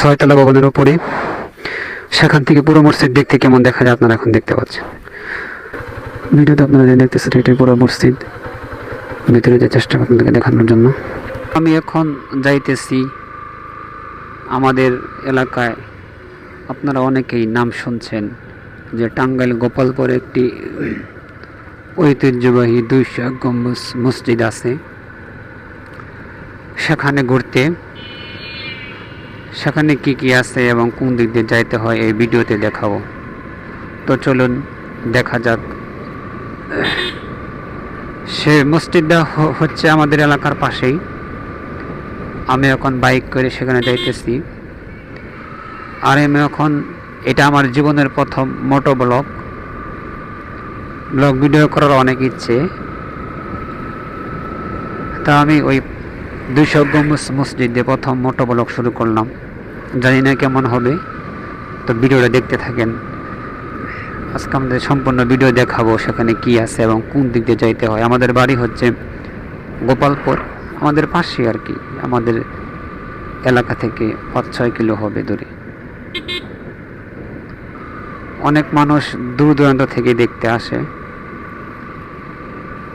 ছয়তলা ভবনের উপরে সেখান থেকে পুরো মসজিদ দেখতে কেমন দেখা যায় আপনারা এখন দেখতে পাচ্ছেন। ভিডিওতে আপনারা দেখতেছেন, এটাই পুরো মসজিদ। ভিতরে যে চেষ্টা আপনাদেরকে দেখানোর জন্য। আমি এখন যাইতেছি আমাদের এলাকায়। আপনারা অনেকেই নাম শুনছেন যে টাঙ্গাইল গোপালপুরে একটি ঐতিহ্যবাহী দুইশো এক গম্বুজ মসজিদ আছে। সেখানে ঘুরতে সেখানে কি কি আছে এবং কোন দিক দিয়ে যাইতে হয় এই ভিডিওতে দেখাবো। তো চলুন, দেখা যাক। সে মসজিদটা হচ্ছে আমাদের এলাকার পাশেই। আমি এখন বাইক করে সেখানে যাইতেছি। আর আমি এখন, এটা আমার জীবনের প্রথম মোটো ব্লগ। ব্লগ ভিডিও করার অনেক ইচ্ছে। তা আমি ওই দুইশো গম্বুজ মসজিদে প্রথম মোটো ব্লগ শুরু করলাম। জানি না কেমন হবে, তো ভিডিওটা দেখতে থাকেন। আজকে আমাদের সম্পূর্ণ ভিডিও দেখাবো সেখানে কি আছে এবং কোন দিক দিয়ে যাইতে হয়। আমাদের বাড়ি হচ্ছে গোপালপুর। আমাদের পাশে আর কি, আমাদের এলাকা থেকে পাঁচ ছয় কিলো হবে দূরে। অনেক মানুষ দূর দূরান্ত থেকে দেখতে আসে।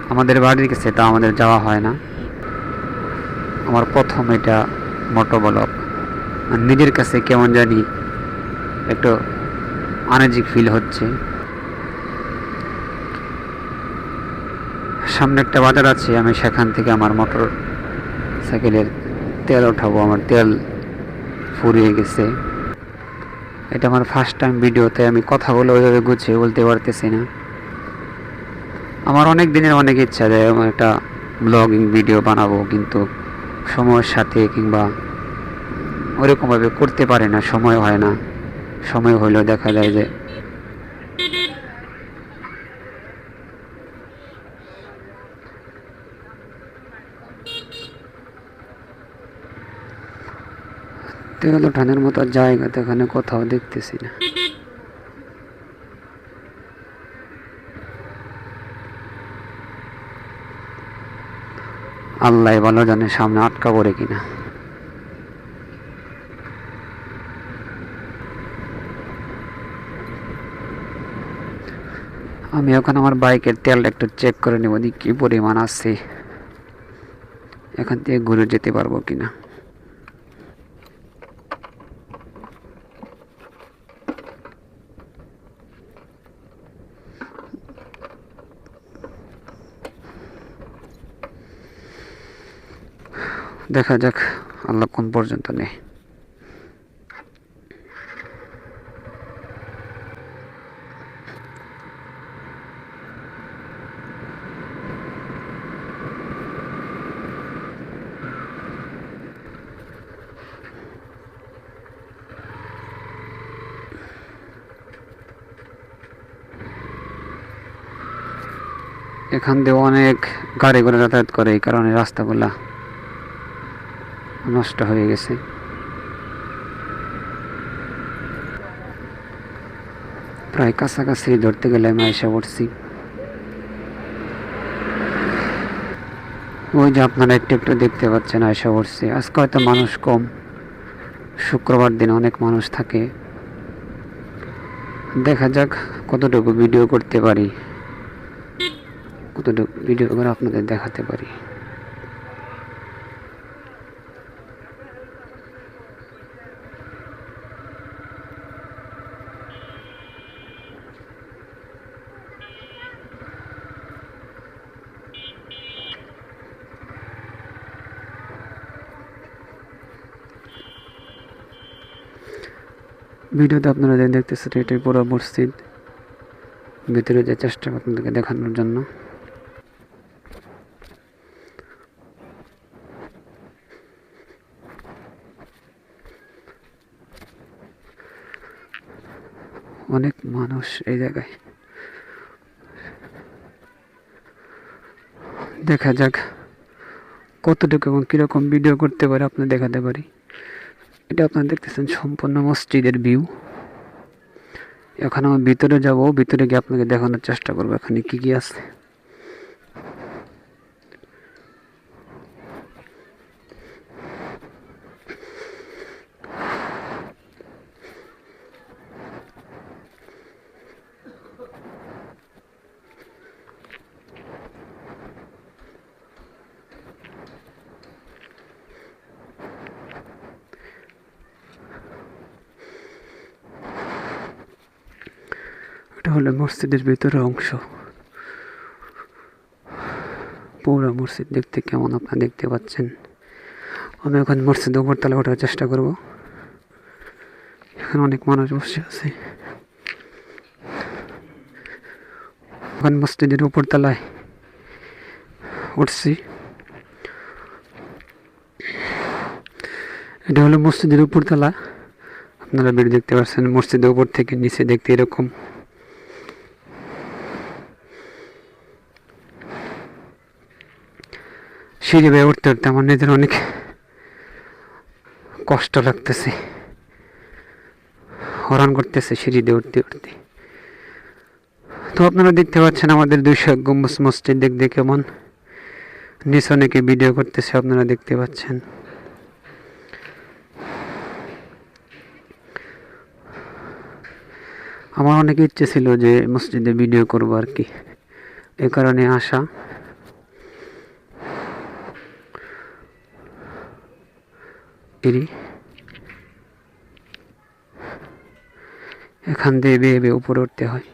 আমাদের বাড়ির কাছে তা আমাদের যাওয়া হয় না। আমার প্রথম এটা মোটো ব্লক নিজের কাছে কেমন জানি একটু আনাজিক ফিল হচ্ছে। সামনে একটা বাজার আছে, আমি সেখান থেকে আমার মোটর সাইকেলের তেল ওঠাবো, আমার তেল ফুরিয়ে গেছে। এটা আমার ফার্স্ট টাইম ভিডিওতে আমি কথা বলে ওইভাবে গুছিয়ে বলতে পারতেছি না। আমার অনেক দিনের অনেক ইচ্ছা যে আমার একটা ব্লগিং ভিডিও বানাবো, কিন্তু সময়ের সাথে কিংবা ওরকমভাবে করতে পারে না, সময় হয় না। সময় হলেও দেখা যায় যে তেল ওঠানোর মতো জায়গা তো এখানে কোথাও দেখতেছি না। আল্লাহ ভালো জানে সামনে আটকা পড়ে কিনা। আমি এখন আমার বাইকের তেলটা একটু চেক করে নেব কি পরিমাণ আছে। এখান থেকে ঘুরে যেতে পারব কিনা। দেখা যাক আল্লাহ কোন পর্যন্ত নেই এখান দিয়ে অনেক গাড়ি ঘোড়া যাতায়াত করে, এই কারণে রাস্তাগুলা নষ্ট হয়ে গেছে। প্রায় কাছাকাছি ধরতে গেলে আমি এসে পড়ছি। ওই যে আপনারা একটু একটু দেখতে পাচ্ছেন আয়সা পড়ছি। আজকে হয়তো মানুষ কম। শুক্রবার দিন অনেক মানুষ থাকে। দেখা যাক কতটুকু ভিডিও করতে পারি। কতটুকু ভিডিও করে আপনাদের দেখাতে পারি। ভিডিওতে আপনারা যে দেখতেছেন, এটাই পুরো মসজিদ। ভিতরে যে চেষ্টা আপনাদেরকে দেখানোর জন্য। অনেক মানুষ এই জায়গায়। দেখা যাক কতটুকু এবং কীরকম ভিডিও করতে পারে আপনার দেখাতে পারি। এটা আপনারা দেখতেছেন সম্পূর্ণ মসজিদের ভিউ। এখন আমি ভিতরে যাব, ভিতরে গিয়ে আপনাকে দেখানোর চেষ্টা করব, এখানে কি কি আছে। এটা হলো মসজিদের ভিতরের অংশ। পুরো মসজিদ দেখতে কেমন আপনারা দেখতে পাচ্ছেন। আমি এখন মসজিদের উপরতলা ওঠার চেষ্টা করব। এখানে অনেক মানুষ বসে আছে। এখন মসজিদের উপরতলায় উঠছি। এটা হলো মসজিদের উপরতলা। আপনারা বের দেখতে পাচ্ছেন। মসজিদের উপর থেকে নিচে দেখতে এরকম। সিঁড়ি বেয়ে উঠতে উঠতে আমার নিজের অনেক কষ্ট লাগতেছে। হরান করতেছে সিঁড়ি দিয়ে উঠতে উঠতে। তো আপনারা দেখতে পাচ্ছেন আমাদের দুইশো এক গম্বুজ মসজিদ দেখতে কেমন। নিচে অনেকে ভিডিও করতেছে, আপনারা দেখতে পাচ্ছেন। আমার অনেক ইচ্ছে ছিল যে মসজিদে ভিডিও করব আর কি। এ কারণে আসা এখান দিয়ে বেয়ে বেয়ে উপরে উঠতে হয়।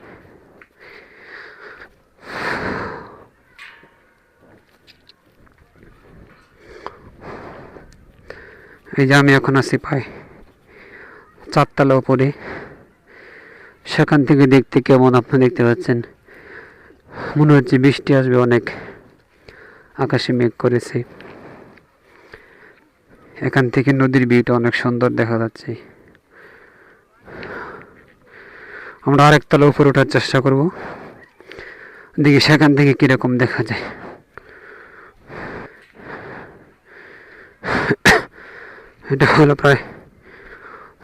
এই যে আমি এখন আছি পাই চারতলা উপরে। সেখান থেকে দেখতে কেমন আপনি দেখতে পাচ্ছেন? মনে হচ্ছে বৃষ্টি আসবে অনেক। আকাশে মেঘ করেছে। এখান থেকে নদীর ভিউটা অনেক সুন্দর দেখা যাচ্ছে। আমরা আরেক তলা উপরে ওঠার চেষ্টা করব। দেখি সেখান থেকে কীরকম দেখা যায়। এটা হলো প্রায়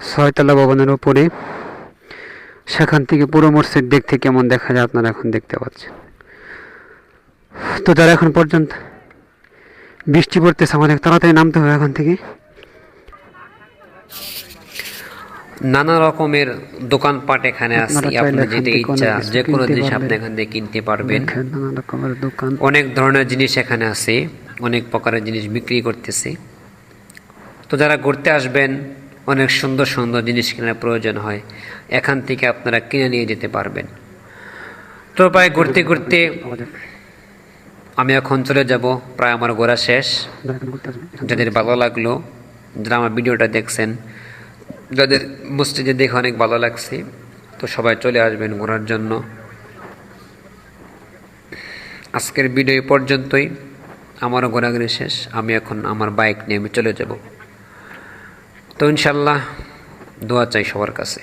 ছয়তলা ভবনের উপরে। সেখান থেকে পুরো মসজিদ দেখতে কেমন দেখা যায় আপনারা এখন দেখতে পাচ্ছেন। তো যারা এখন পর্যন্ত বৃষ্টি পড়তেছে আমাদের তাড়াতাড়ি নামতে হবে এখান থেকে। নানা রকমের দোকানপাট এখানে আছে আপনারা যেটা ইচ্ছা যে কোনো জিনিস আপনি। এখান থেকে কিনতে পারবেন। নানা রকমের দোকান। অনেক ধরনের জিনিস এখানে আছে অনেক প্রকারের জিনিস বিক্রি করতেছে। তো যারা ঘুরতে আসবেন অনেক সুন্দর সুন্দর জিনিস কেনার প্রয়োজন হয় এখান থেকে আপনারা কিনে নিয়ে যেতে পারবেন। তো প্রায় ঘুরতে ঘুরতে আমি এখন চলে যাব, প্রায় আমার ঘোরা শেষ। যাদের ভালো লাগল যারা আমার ভিডিওটা দেখছেন যাদের মসজিদে দেখে অনেক ভালো লাগছে, তো সবাই চলে আসবেন ঘোরার জন্য। আজকের ভিডিও পর্যন্তই। আমারও ঘোরাঘুরি শেষ, আমি এখন আমার বাইক নিয়ে আমি চলে যাব। তো ইনশাল্লাহ দোয়া চাই সবার কাছে।